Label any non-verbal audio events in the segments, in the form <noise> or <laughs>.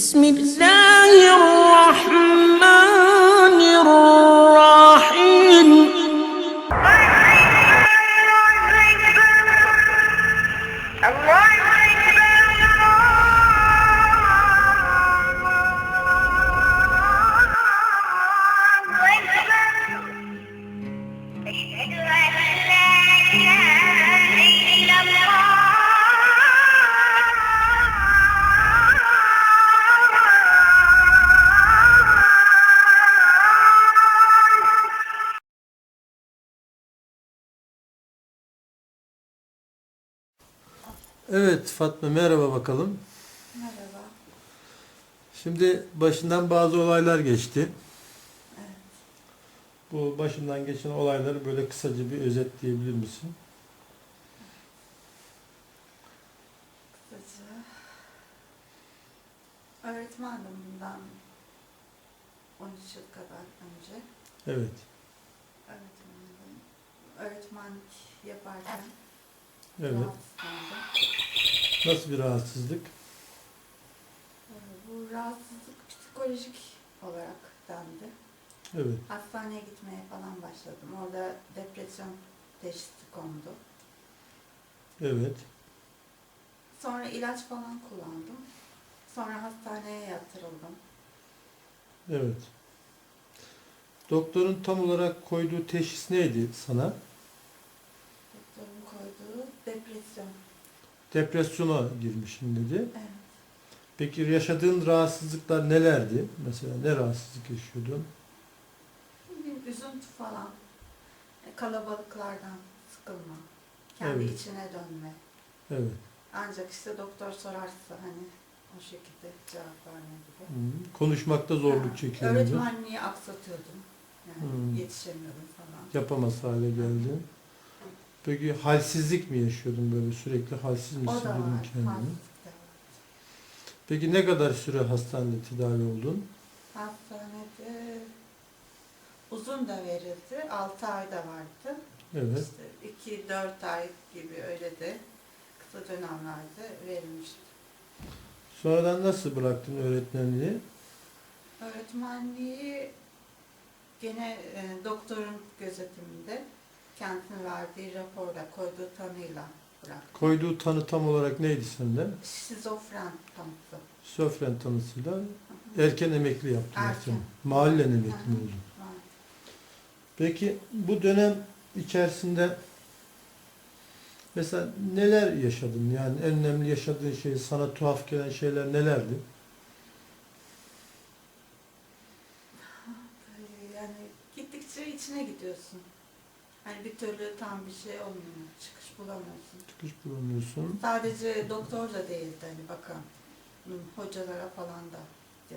بسم الله الرحمن Evet Fatma merhaba bakalım. Merhaba. Şimdi başından bazı olaylar geçti. Evet. Bu başından geçen olayları böyle kısaca bir özetleyebilir misin? Kısaca. Öğretmendim bundan 13 yıl kadar önce. Evet. Öğretmendim. Öğretmenlik yaparken Evet. Nasıl bir rahatsızlık? Bu rahatsızlık psikolojik olarak dendi. Evet. Hastaneye gitmeye falan başladım. Orada depresyon teşhisi kondu. Evet. Sonra ilaç falan kullandım. Sonra hastaneye yatırıldım. Evet. Doktorun tam olarak koyduğu teşhis neydi sana? Doktorun koyduğu depresyon. Depresyona girmişim dedi. Evet. Peki yaşadığın rahatsızlıklar nelerdi? Mesela ne rahatsızlık yaşıyordun? Bir üzüntü falan. E, Kalabalıklardan sıkılma. Kendi Evet. içine dönme. Evet. Ancak işte doktor sorarsa hani o şekilde cevap verme gibi. Hı. Konuşmakta zorluk çekiyordun. Öğretmenliği aksatıyordum. Yani Hmm. yetişemiyordum falan. yapamaz hale geldin. Peki halsizlik mi yaşıyordun böyle sürekli halsiz mi O da hissediyordun kendini? Var. Peki ne kadar süre hastanede tedavi oldun? Hastanede uzun da verildi. 6 ay da vardı. Evet. İşte 2-4 ay gibi öyle de kısa dönemlerde verilmişti. Sonradan nasıl bıraktın öğretmenliği? Öğretmenliği gene e, doktorun gözetiminde kendisinin verdiği raporla koyduğu tanıyla bıraktı. Koyduğu tanı tam olarak neydi sende? Şizofren tanısı. Söfren tanısıyla erken emekli yaptılar Erken. seni. Mahallen emekli Hı hı. oldun? Peki bu dönem içerisinde mesela neler yaşadın? Yani en önemli yaşadığın şey, sana tuhaf gelen şeyler nelerdi? Yani gittikçe içine gidiyorsun. Hani bir türlü tam bir şey olmuyor. Çıkış bulamıyorsun. Çıkış bulamıyorsun. Sadece doktor da değildi hani bakan. Hocalara falan da.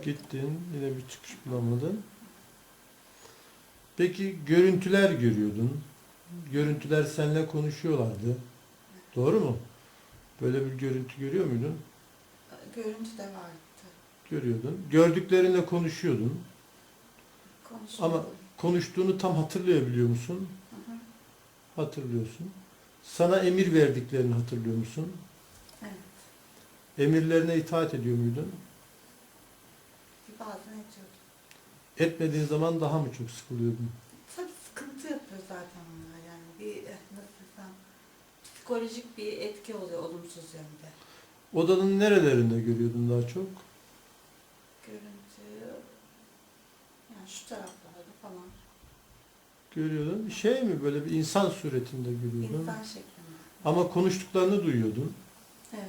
Gittin, yine bir çıkış bulamadın. Peki görüntüler görüyordun. Görüntüler seninle konuşuyorlardı. Doğru mu? Böyle bir görüntü görüyor muydun? Görüntü de vardı. Görüyordun. Gördüklerinle konuşuyordun. Konuşmuyordum. Ama konuştuğunu tam hatırlayabiliyor musun? Hatırlıyorsun. Sana emir verdiklerini hatırlıyor musun? Evet. Emirlerine itaat ediyor muydun? Bazen ediyordum. Etmediğin zaman daha mı çok sıkılıyordun? Tabii sıkıntı yapıyor zaten bunlar yani. Bir eh, nasıl desem psikolojik bir etki oluyor olumsuz yönde. Odanın nerelerinde görüyordun daha çok? Görüntü yani şu taraflarda falan Görüyordun. Şey mi böyle bir insan suretinde görüyordun? insan şeklinde. Ama konuştuklarını duyuyordun. Evet.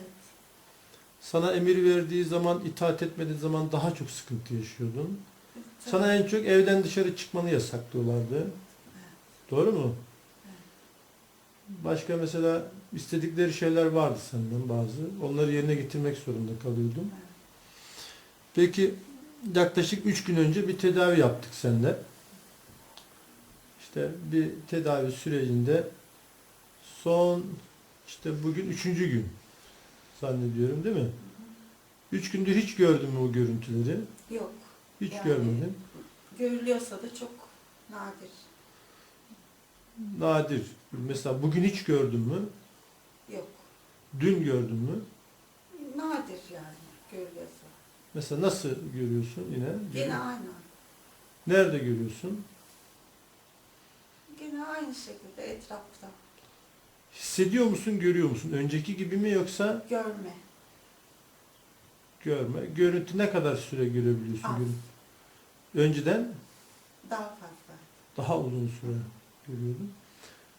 Sana emir verdiği zaman, itaat etmediği zaman daha çok sıkıntı yaşıyordun. Tabii. Sana en çok evden dışarı çıkmanı yasaklıyorlardı. Doğru mu? Başka mesela istedikleri şeyler vardı senden bazı. Onları yerine getirmek zorunda kalıyordun. Evet. Peki yaklaşık 3 gün önce bir tedavi yaptık sende. İşte bir tedavi sürecinde son işte bugün üçüncü gün zannediyorum değil mi? Üç gündür hiç gördün mü o görüntüleri? Yok. Hiç Yani- görmedin. Görülüyorsa da çok nadir. Nadir. Mesela bugün hiç gördün mü? Yok. Dün gördün mü? Nadir yani görülüyorsa. Mesela nasıl görüyorsun yine? Gene aynı. Nerede görüyorsun? Gene aynı şekilde etrafta. Hissediyor musun, görüyor musun? Önceki gibi mi yoksa Görme. görme? Görüntü ne kadar süre görebiliyorsun? Az. görüntü? Önceden Daha fazla. daha uzun süre görüyordun.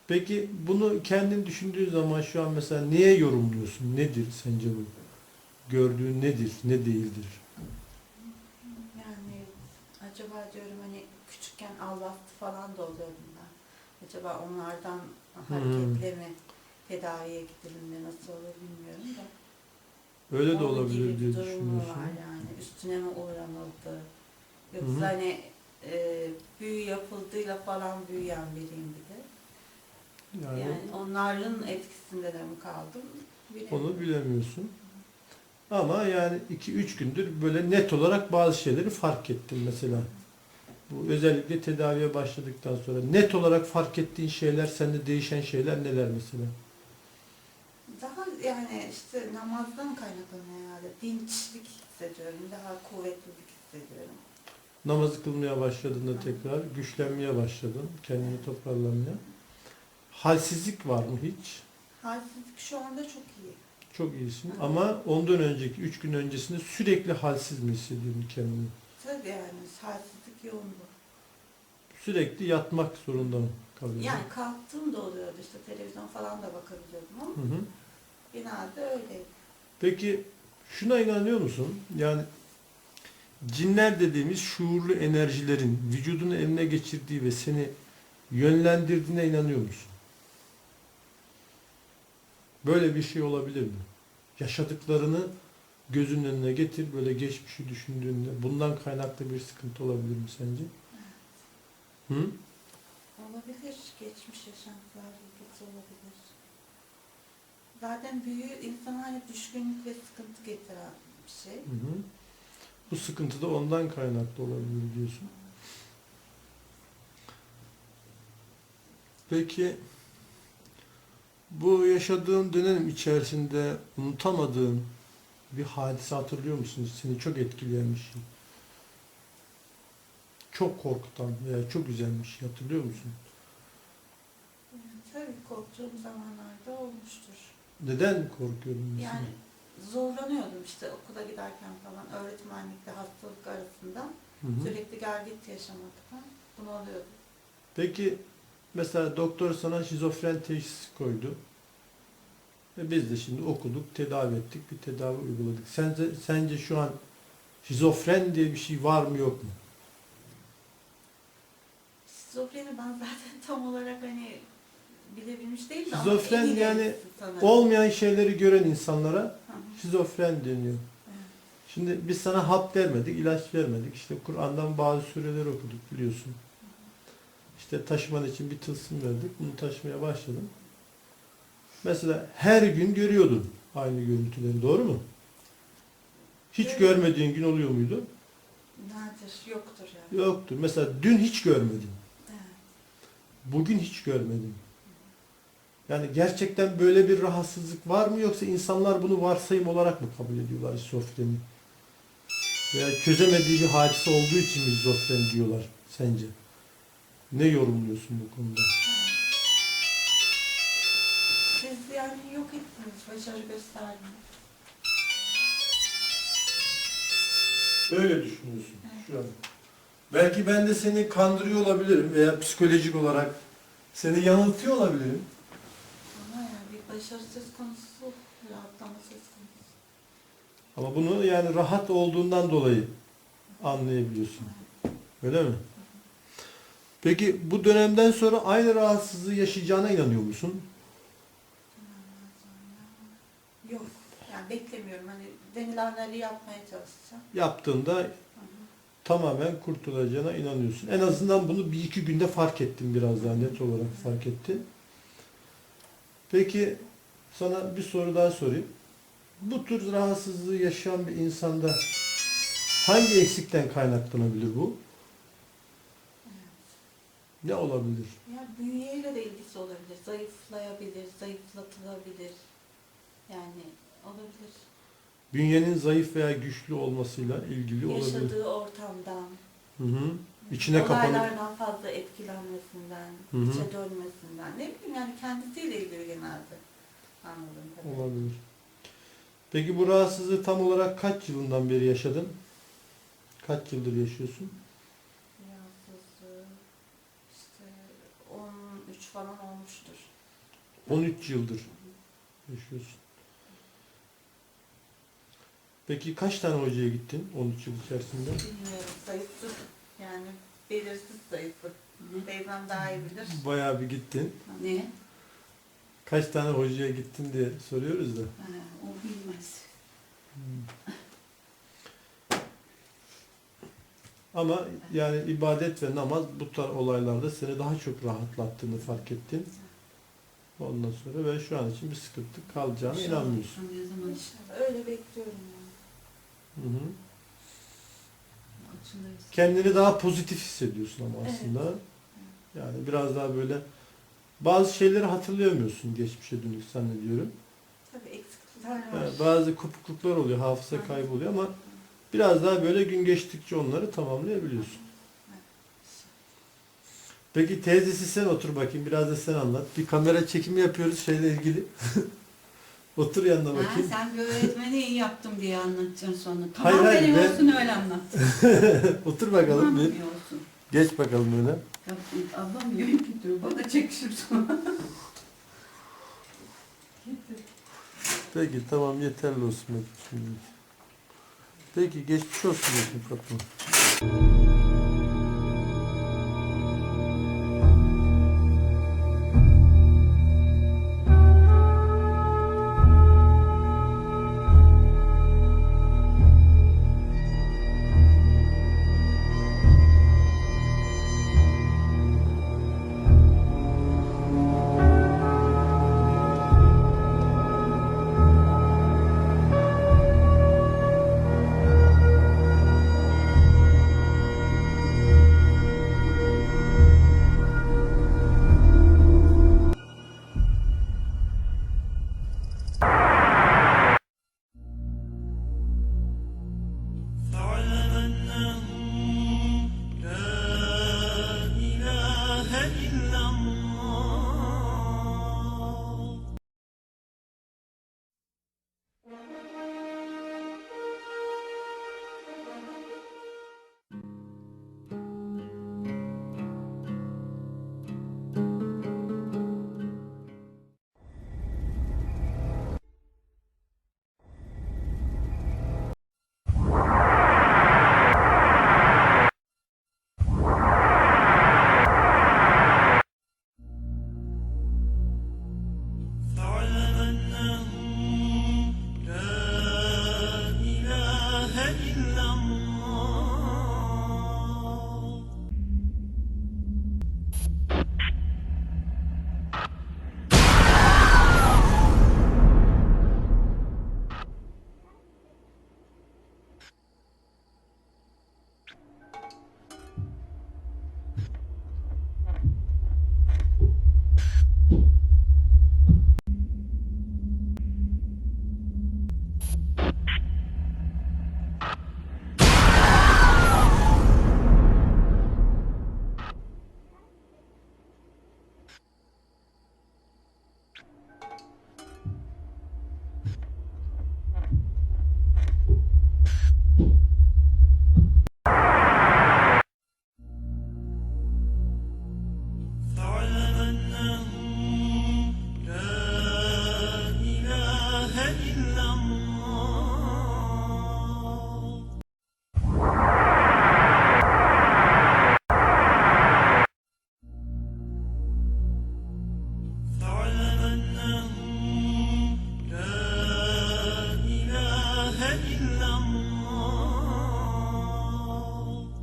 Peki bunu kendin düşündüğün zaman şu an mesela neye yorumluyorsun? Nedir sence bu? Gördüğün nedir, ne değildir? Yani acaba diyorum hani küçükken Allah'tı falan da oluyordum. Acaba onlardan hareketle mi tedaviye gidilimde nasıl olur bilmiyorum da. Öyle de Onun olabilir gibi diye düşünüyorsun. var yani. Üstüne mi uğranıldı? Yoksa Hı hı. hani e, büyü yapıldığıyla falan büyüyen biriyim bir de. Yani, Yani onların etkisinde de mi kaldım? Bilemiyorum. onu bilemiyorsun. Ama yani 2-3 gündür böyle net olarak bazı şeyleri fark ettim mesela. Bu özellikle tedaviye başladıktan sonra net olarak fark ettiğin şeyler, sende değişen şeyler neler mesela? Daha yani işte namazdan kaynaklanıyor herhalde. Dinçlik hissediyorum. Daha kuvvetlilik hissediyorum. Namazı kılmaya başladığında tekrar güçlenmeye başladın, kendini toparlamaya. Halsizlik var mı hiç? Halsizlik şu anda çok iyi. Çok iyisin ama ondan önceki 3 gün öncesinde sürekli halsiz mi hissediyordun kendini? Tabii yani halsizlik yoğun bu. Sürekli yatmak zorunda mı kalıyordun? Yani kalktığım da oluyordu işte televizyon falan da bakabiliyordum ama Hı hı. genelde öyleydi. Peki şuna inanıyor musun? Yani cinler dediğimiz şuurlu enerjilerin vücudunu eline geçirdiği ve seni yönlendirdiğine inanıyor musun? Böyle bir şey olabilir mi? Yaşadıklarını gözünün önüne getir, böyle geçmişi düşündüğünde bundan kaynaklı bir sıkıntı olabilir mi sence? Hı? Olabilir. Geçmiş yaşantılar ilgisi olabilir. Zaten büyü insana hani düşkünlük ve sıkıntı getiren bir şey. Hı hı. Bu sıkıntı da ondan kaynaklı olabilir diyorsun. Peki bu yaşadığın dönem içerisinde unutamadığın bir hadise hatırlıyor musun? Seni çok etkileyen bir şey. Çok korkutan veya çok üzen bir şey hatırlıyor musun? Tabii korktuğum zamanlarda olmuştur. Neden korkuyordun mesela? Yani zorlanıyordum işte okula giderken falan öğretmenlikle hastalık arasında Hı hı. sürekli gel git yaşamaktan bunalıyordum. Peki mesela doktor sana şizofren teşhisi koydu. Ve biz de şimdi okuduk, tedavi ettik, bir tedavi uyguladık. Sence, sence şu an şizofren diye bir şey var mı yok mu? Şizofreni ben <laughs> zaten tam olarak hani bilebilmiş değilim de Şizofren ama en yani sanırım. Olmayan şeyleri gören insanlara şizofren deniyor. Şimdi biz sana hap vermedik, ilaç vermedik. İşte Kur'an'dan bazı sureler okuduk biliyorsun. İşte taşıman için bir tılsım verdik. Bunu taşımaya başladım. Mesela her gün görüyordun aynı görüntüleri. Doğru mu? Hiç Evet. görmediğin gün oluyor muydu? Nadir yoktur yani. Yoktu. Mesela dün hiç görmedin. Evet. Bugün hiç görmedin. Yani gerçekten böyle bir rahatsızlık var mı yoksa insanlar bunu varsayım olarak mı kabul ediyorlar şizofreni? Veya çözemediği bir hadise olduğu için mi şizofren diyorlar sence? Ne yorumluyorsun bu konuda? Siz yani yok ettiniz, başarı gösterdiniz. Öyle düşünüyorsun şu an. Belki ben de seni kandırıyor olabilirim veya psikolojik olarak seni yanıltıyor olabilirim. Ama yani bir başarı söz konusu, rahatlama söz konusu. Ama bunu yani rahat olduğundan dolayı anlayabiliyorsun. Öyle mi? Peki bu dönemden sonra aynı rahatsızlığı yaşayacağına inanıyor musun? Ondan sonra yok. Yani Hani denilenleri yapmaya çalışacağım. Yaptığında Hı hı. tamamen kurtulacağına inanıyorsun. En azından bunu bir iki günde fark ettim biraz daha net olarak fark ettin. Peki sana bir soru daha sorayım. Bu tür rahatsızlığı yaşayan bir insanda hangi eksikten kaynaklanabilir bu? Ne olabilir? Yani bünyeyle de ilgisi olabilir. Zayıflayabilir, zayıflatılabilir. Yani olabilir. Bünyenin zayıf veya güçlü olmasıyla ilgili olabilir. Yaşadığı ortamdan, Hı hı. İçine kapanık. olaylardan fazla etkilenmesinden, Hı hı. içe dönmesinden. Ne bileyim yani kendisiyle ilgili genelde. Anladım tabii. Olabilir. Peki bu rahatsızlığı tam olarak kaç yılından beri yaşadın? Kaç yıldır yaşıyorsun? Rahatsızlığı işte 13 falan olmuştur. 13 yıldır yaşıyorsun. Peki kaç tane hocaya gittin 13 yıl içerisinde? Bilmiyorum sayısı yani belirsiz sayısı. Teyzem daha iyi bilir. Bayağı bir gittin. Ne? Kaç tane hocaya gittin diye soruyoruz da. Ha, o bilmez. Ama yani ibadet ve namaz bu tarz olaylarda seni daha çok rahatlattığını fark ettin. Ondan sonra ve şu an için bir sıkıntı kalacağına inanmıyorsun. Ne zaman işte İnşallah öyle bekliyorum yani. Hı hı. Kendini daha pozitif hissediyorsun ama Evet. aslında. Yani biraz daha böyle bazı şeyleri hatırlayamıyorsun geçmişe dönük zannediyorum. Tabii eksiklikler var. Yani bazı kopukluklar oluyor, hafıza kaybı oluyor ama biraz daha böyle gün geçtikçe onları tamamlayabiliyorsun. Peki teyzesi sen otur bakayım biraz da sen anlat. Bir kamera çekimi yapıyoruz şeyle ilgili. <laughs> otur yanına Ha, bakayım. sen bir öğretmeni iyi yaptım diye anlatacaksın sonra. Hayır, Tamam hayır, benim ben- olsun öyle anlat. <laughs> otur bakalım Tamam bir. iyi olsun. Geç bakalım öyle. Ya, ablam yayın gidiyor. Bana çekişir sonra. <laughs> Peki tamam yeterli olsun. şimdi. Peki geçmiş olsun Fatma.